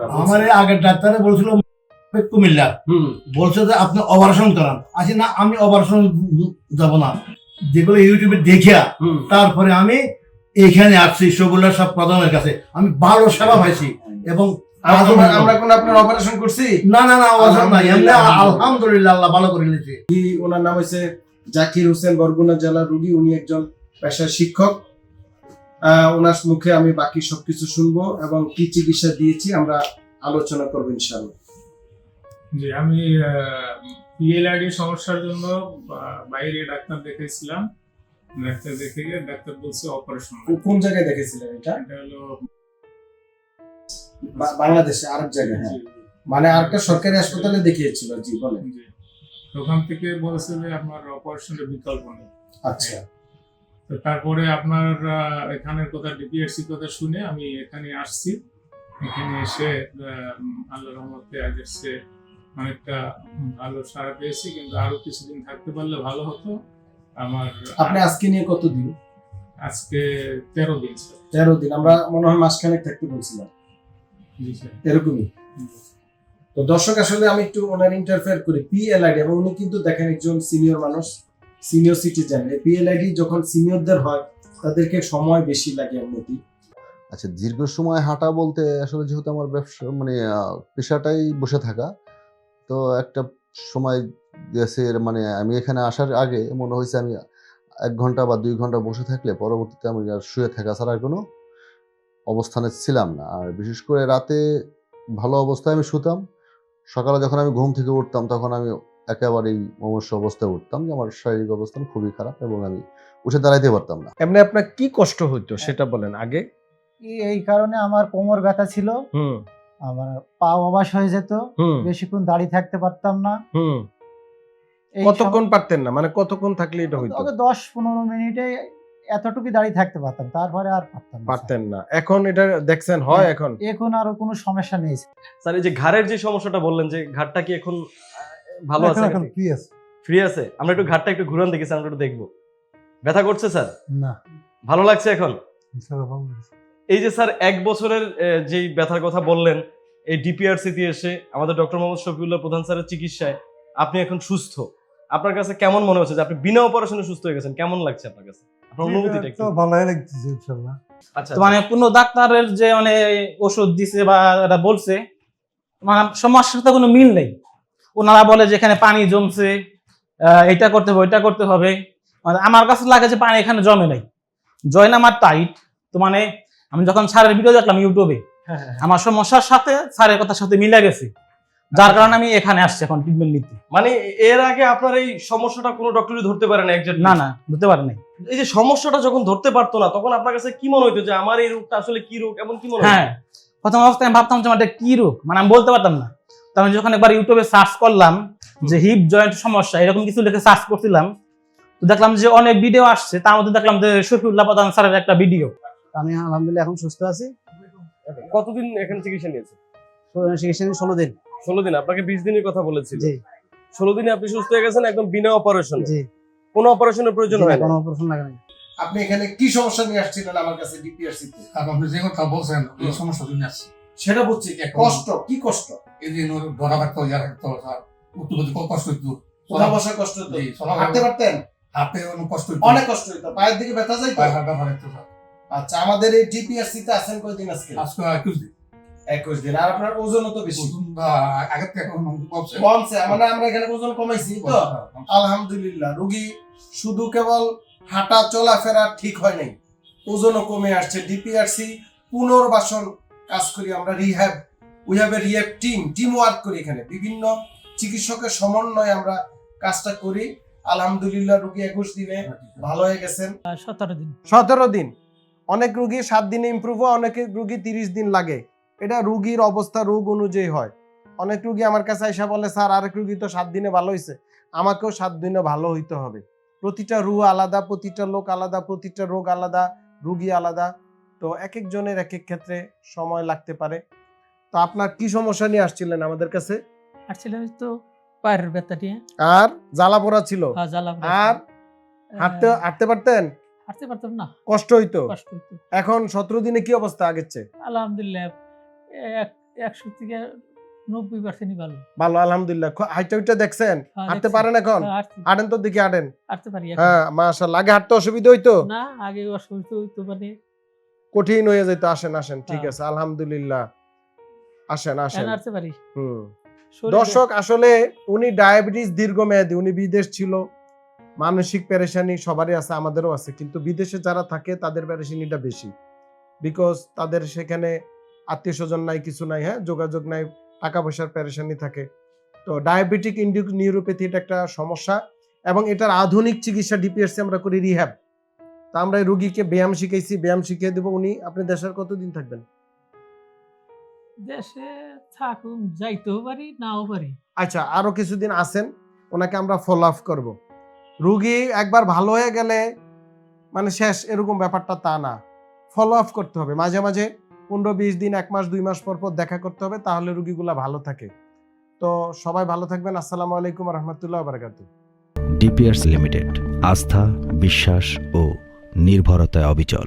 আমার আগের ডাক্তারে বলছিল কুমিল্লা। বলছে যে আপনি অপারেশন করান। আসি না আমি অপারেশন যাব না। যেগুলো ইউটিউবে দেখিয়া তারপরে আমি এইখানে আসছি সবুল্লাহ সব প্রধানের কাছে। আমি ভালো সেবা পাইছি এবং আমরা কোন আপনার অপারেশন করছি? না না না অবসর নাই। এমনি আলহামদুলিল্লাহ। আল্লাহ ভালো করে নিয়েছে। ওনার নাম হয়েছে জাকির হোসেন বরগুনা জেলার রুগী। উনি একজন পেশার শিক্ষক। ওনার মুখে আমি বাকি সবকিছু শুনব এবং কি চিকিৎসা দিয়েছি আমরা আলোচনা করব ইনশাআল্লাহ। জি আমি পিএলআইডি সমস্যার জন্য বাইরে ডাক্তার দেখেছিলাম ডাক্তার দেখে গিয়ে ডাক্তার বলছে অপারেশন কোন জায়গায় দেখেছিলেন এটা? এটা হলো বাংলাদেশে আরেক জায়গায় হ্যাঁ। মানে আরেকটা সরকারি হাসপাতালে দেখিয়েছিল জি বলেন। জি। ওখান থেকে বলেছে যে আপনার অপারেশনের বিকল্প নেই। আচ্ছা। তো তারপরে আপনার এখানের কথা ডিপিএসসি কথা শুনে আমি এখানে আসছি। এখানে এসে আল্লাহ রহমতে আজ এসে অনেকটা ভালো সারা পেয়েছি কিন্তু আরও কিছুদিন থাকতে পারলে ভালো হতো। আমার আপনি আজকে নিয়ে কতদিন আজকে তেরো দিন তেরো দিন আমরা মনে হয় মাসখানেক থাকতে বলছিলাম। এরকমই? তো দর্শক আসলে আমি একটু ওনার ইন্টারফেয়ার করি পিএলআইডি এবং উনি কিন্তু দেখেন একজন সিনিয়র মানুষ। সিনিয়র সিটিজেন এই পিএলআইডি যখন সিনিয়রদের হয়, তাদেরকে সময় বেশি লাগে এমনিতেই আচ্ছা দীর্ঘ সময় হাঁটা বলতে আসলে যেহেতু আমার ব্যবসা মানে পেশাটাই বসে থাকা, তো একটা সময় গেছে মানে আমি এখানে আসার আগে মনে হয়েছে আমি এক ঘণ্টা বা দুই ঘণ্টা বসে থাকলে পরবর্তীতে আমি আর শুয়ে থাকা ছাড়া কোনো অবস্থানে ছিলাম না। আর বিশেষ করে রাতে ভালো অবস্থায় আমি শুতাম, সকালে যখন আমি ঘুম থেকে উঠতাম তখন আমি একেবারেই মমস্য অবস্থায় উঠতাম যে আমার শারীরিক অবস্থান খুবই খারাপ এবং আমি উঠে দাঁড়াইতে পারতাম না। এমনি আপনার কি কষ্ট হইতো সেটা বলেন আগে। এই- এই কারণে আমার কোমর ব্যথা ছিল। আমার পা অবাস হয়ে যেত। বেশিক্ষণ দাঁড়িয়ে থাকতে পারতাম না। কতক্ষণ পারতেন না? মানে কতক্ষণ থাকলে এটা হইতো? তবে দশ পনেরো মিনিটে এতটুকু দাঁড়িয়ে থাকতে পারতাম তারপরে আর পারতাম না। পারতেন না। এখন এটা দেখছেন হয় এখন? এখন আর কোনো সমস্যা নেই। স্যার এই যে ঘাড়ের যে সমস্যাটা বললেন যে ঘাটটা কি এখন ভালো আছে এখন ফ্রি আছে। ফ্রি আছে? আমরা একটু ঘাটটা একটু ঘুরান দেখি স্যার আমরা একটু দেখব। ব্যথা করছে স্যার? না। ভালো লাগছে এখন? এই যে স্যার এক বছরের যে ব্যথার কথা বললেন এই ডিপিআরসিতে এসে আমাদের ডক্টর মোহাম্মদ শফিউল্লাহ প্রধান স্যারের চিকিৎসায় আপনি এখন সুস্থ। আপনার কাছে কেমন মনে হচ্ছে যে আপনি বিনা অপারেশনে সুস্থ হয়ে গেছেন? কেমন লাগছে আপনার কাছে? আপনার অনুভূতিটা একটু ভালোই লাগতেছে ইনশাল্লাহ আচ্ছা তো মানে কোনো ডাক্তারের যে মানে ওষুধ দিছে বা এটা বলছে মানে সমস্যার সাথে কোনো মিল নেই। ওনারা বলে যে এখানে পানি জমছে এটা করতে হবে ওইটা করতে হবে। মানে আমার কাছে লাগে যে পানি এখানে জমে নাই। জয় আমার টাইট তো মানে আমি যখন স্যারের ভিডিও দেখলাম ইউটিউবে আমার সমস্যার সাথে স্যারের কথার সাথে মিলে গেছে। যার কারণে আমি এখানে আসছি এখন ট্রিটমেন্ট নিতে। মানে এর আগে আপনার এই সমস্যাটা কোনো ডক্টরই ধরতে পারে না একজন না না বুঝতে পারি এই যে সমস্যাটা যখন ধরতে পারতো না তখন আপনার কাছে কি মনে হইতো যে আমার এই রোগটা আসলে কি রোগ এমন কি মনে? হ্যাঁ প্রথম অবস্থায় আমি ভাবতাম যে আমার কি রোগ? মানে আমি বলতে পারতাম না। তো আমি যখন একবার ইউটিউবে সার্চ করলাম যে হিপ জয়েন্ট সমস্যা এরকম কিছু লিখে সার্চ করছিলাম তো দেখলাম যে অনেক ভিডিও আসছে তার মধ্যে দেখলাম যে শফিউল্লাহ প্রধান স্যারের একটা ভিডিও আমি আলহামদুলিল্লাহ এখন সুস্থ আছি। কতদিন এখানে চিকিৎসা নিয়েছে চিকিৎসা নিয়ে ষোলো দিন। ষোলো দিন আপনাকে বিশ দিনের কথা বলেছিল। জি। ষোলো দিনে আপনি সুস্থ হয়ে গেছেন একদম বিনা অপারেশন জি। কোনো অপারেশনের প্রয়োজন হয় না। কোনো অপারেশন লাগে না আপনি এখানে কি সমস্যা নিয়ে আসছিলেন আমার কাছে ডিপিআরসি তে? আপনি যে কথা বলছেন এই সমস্যা তুমি আছে সেটা বুঝছি কষ্ট। কি কষ্ট? এই যে ধরা ইয়া আর উত্তর কষ্ট বসা কষ্ট হতো জি, হাঁটতে পারতেন? অনেক কষ্ট অনেক কষ্ট হতো পায়ের দিকে ব্যথা যাইতো? হাঁটতে স্যার। আচ্ছা আমাদের এই ডিপিআরসি তে আছেন কয়দিন আজকে? আজকে একুশ দিন। একুশ দিন। আর আপনার ওজনও তো বেশি? আগের থেকে কমছে। কমছে। মানে আমরা এখানে ওজন কমাইছি তো? আলহামদুলিল্লাহ রুগী শুধু কেবল হাঁটা চলাফেরা ঠিক হয় নাই। ওজনও কমে আসছে। ডিপিআরসি পুনর্বাসন কাজ করি আমরা rehab we have a rehab team team work করি এখানে। বিভিন্ন চিকিৎসকের সমন্বয়ে আমরা কাজটা করি। আলহামদুলিল্লাহ রুগী একুশ দিনে ভালো হয়ে গেছেন। সতেরো দিন। সতেরো দিন। অনেক রুগী সাত দিনে ইমপ্রুভ হয় অনেক রুগী তিরিশ দিন লাগে। এটা রুগীর অবস্থা রোগ অনুযায়ী হয়। অনেক রুগী আমার কাছে এসে বলে স্যার আরেক রুগী তো সাত দিনে ভালো হয়েছে আমাকেও সাত দিনে ভালো হইতে হবে। প্রতিটা রু আলাদা প্রতিটা লোক আলাদা প্রতিটা রোগ আলাদা রুগী আলাদা। তো এক একজনের এক এক ক্ষেত্রে সময় লাগতে পারে। তো আপনার কি সমস্যা নিয়ে আসছিলেন আমাদের কাছে? আসছিলাম তো পায়ের ব্যথা নিয়ে আর জ্বালা পোড়া ছিল? জ্বালা আর হাঁটতে হাঁটতে পারতেন? হাঁটতে পারতাম না। কষ্ট হইতো? কষ্ট হতো এখন সতেরো দিনে কি অবস্থা আগের চেয়ে? আলহামদুলিল্লাহ এক একশো থেকে নব্বই পার্সেন্টই ভালো। ভালো আলহামদুলিল্লাহ। হাইটা উইটা দেখছেন? হ্যাঁ, হাঁটতে পারেন এখন? হ্যাঁ, হাঁটেন তো দিকে হাঁটেন। হাঁটতে পারি হ্যাঁ মাশাআল্লাহ। আগে হাঁটতে অসুবিধা হইতো? না আগে অসুবিধা হইতো মানে কঠিন হয়ে যেত আসেন আসেন ঠিক হ্যাঁ। আছে আলহামদুলিল্লাহ। আসেন আসেন। পারি হুম। দর্শক আসলে উনি ডায়াবেটিস দীর্ঘমেয়াদী উনি বিদেশ ছিল। মানসিক পেরেশানি সবারই আছে আমাদেরও আছে। কিন্তু বিদেশে যারা থাকে তাদের পেরেশানিটা বেশি। বিকজ তাদের সেখানে আত্মীয় স্বজন নাই কিছু নাই হ্যাঁ? যোগাযোগ নাই টাকা পয়সার পেরেশানি থাকে। তো ডায়াবেটিক ইন্ডিউস নিউরোপ্যাথি এটা একটা সমস্যা। এবং এটার আধুনিক চিকিৎসা ডিপিএসসি আমরা করি রিহ্যাব তা আমরা এই রুগীকে ব্যায়াম শিখাইছি ব্যায়াম শিখিয়ে দেবো। উনি আপনি দেশের কতদিন থাকবেন? দেশে থাকুন যাইতেও পারি নাও পারি। আচ্ছা আরও কিছুদিন আসেন ওনাকে আমরা ফলো আপ করব। রুগী একবার ভালো হয়ে গেলে মানে শেষ এরকম ব্যাপারটা তা না। ফলো আপ করতে হবে। মাঝে মাঝে পনেরো বিশ দিন এক মাস দুই মাস পর পর দেখা করতে হবে তাহলে রুগীগুলা ভালো থাকে। তো সবাই ভালো থাকবেন। আসসালামু আলাইকুম রহমতুল্লাহ বারকাতু ডিপিআরস লিমিটেড আস্থা বিশ্বাস ও নির্ভরতায় অবিচল।